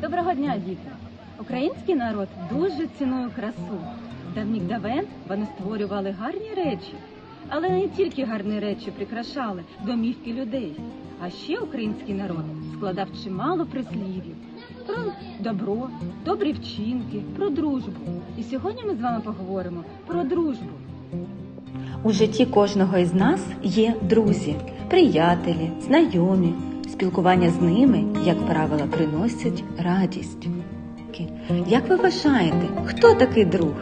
Доброго дня, діти! Український народ дуже цінує красу. Давніх давен вони створювали гарні речі, але не тільки гарні речі прикрашали домівки людей. А ще український народ складав чимало прислів'їв про добро, добрі вчинки, про дружбу. І сьогодні ми з вами поговоримо про дружбу. У житті кожного із нас є друзі, приятелі, знайомі. Спілкування з ними, як правило, приносять радість. Як ви вважаєте, хто такий друг?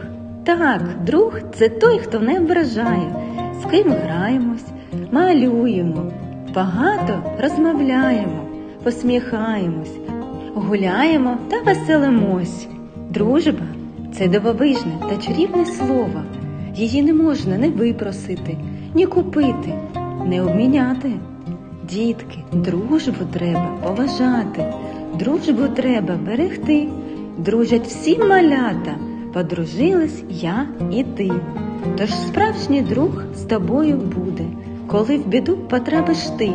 Так, друг це той, хто не ображає, з ким граємось, малюємо, багато розмовляємо, посміхаємось, гуляємо та веселимось. Дружба це дивовижне та чарівне слово. Її не можна не випросити, ні купити, не обміняти. Дітки, дружбу треба поважати, дружбу треба берегти. Дружать всі малята, подружились я і ти. Тож справжній друг з тобою буде, коли в біду потрапиш ти,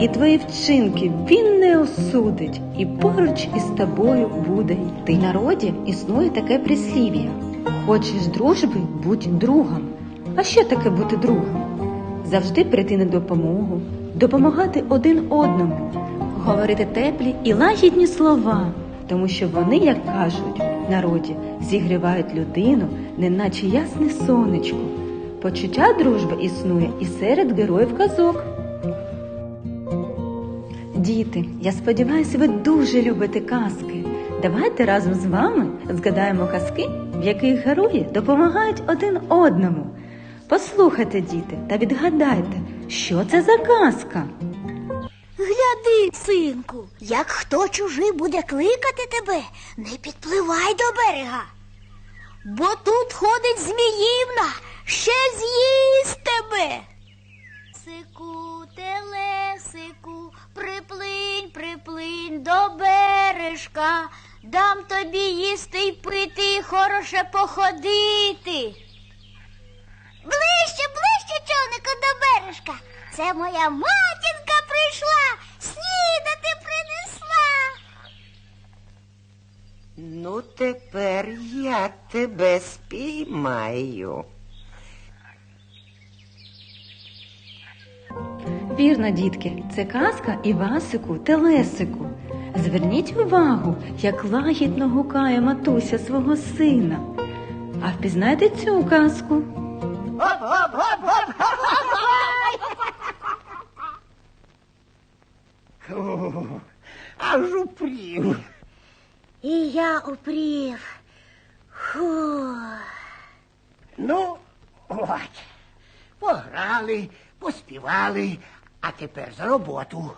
і твої вчинки він не осудить, і поруч із тобою буде йти. В народі існує таке прислів'я. Хочеш дружби, будь другом. А що таке бути другом? Завжди прийти на допомогу, допомагати один одному, говорити теплі і лагідні слова, тому що вони, як кажуть в народі, зігрівають людину, неначе ясне сонечко. Почуття дружби існує і серед героїв казок. Діти, я сподіваюся, ви дуже любите казки. Давайте разом з вами згадаємо казки, в яких герої допомагають один одному. Послухайте, діти, та відгадайте, що це за казка. Гляди, синку, як хто чужий буде кликати тебе, не підпливай до берега. Бо тут ходить зміївна, ще з'їсть тебе. Сику, телесику, приплинь, приплинь до бережка, тобі їсти й пити, і хороше походити. Ближче, ближче, човнику, до бережка. Це моя матінка прийшла, снідати принесла. Ну, тепер я тебе спіймаю. Вірно, дітки, це казка Івасику Телесику. Зверніть увагу, як лагідно гукає матуся свого сина. А впізнайте цю казку. Аж упрів. І я упрів. Фу. Ну, от. Пограли, поспівали, а тепер за роботу.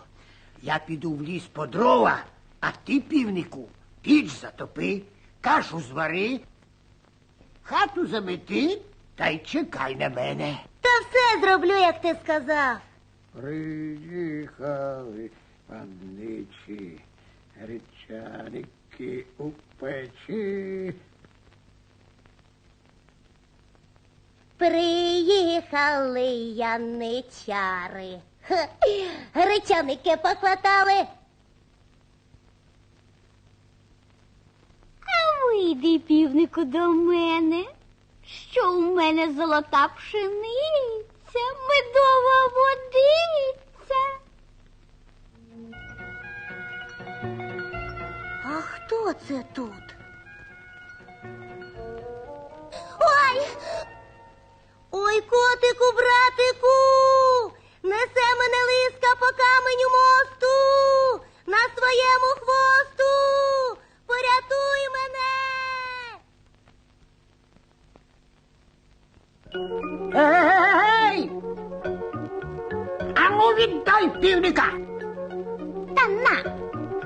Я піду в ліс по дрова, а ти, півнику, піч затопи, кашу звари, хату замети та й чекай на мене. Та все зроблю, як ти сказав. Приїхали панничі, гречаники у печі. Приїхали яничари. Гречаники похватали. А вийди, півнику, до мене, що у мене золота пшениця, по мосту, на своєму хвосту, порятуй мене. Ей! Ану віддай півника! Та на,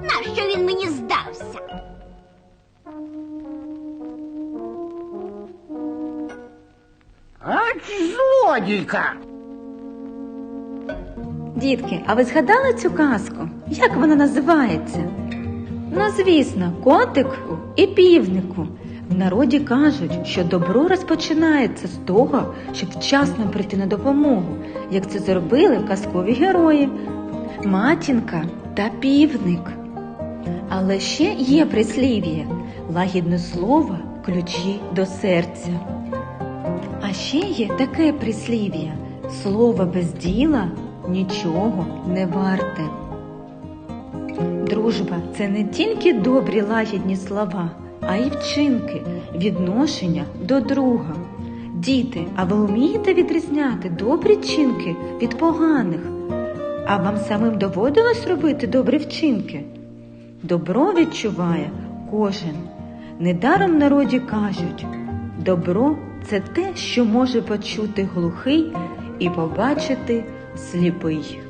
нащо він мені здався? Ач злодійка! Дітки, а ви згадали цю казку? Як вона називається? Ну, звісно, котику і півнику. В народі кажуть, що добро розпочинається з того, щоб вчасно прийти на допомогу, як це зробили казкові герої матінка та півник. Але ще є прислів'я лагідне слово ключі до серця. А ще є таке прислів'я слово без діла нічого не варте. Дружба це не тільки добрі лагідні слова, а й вчинки, відношення до друга. Діти, а ви вмієте відрізняти добрі вчинки від поганих? А вам самим доводилось робити добрі вчинки? Добро відчуває кожен. Недаром народі кажуть, добро це те, що може почути глухий і побачити сліпий.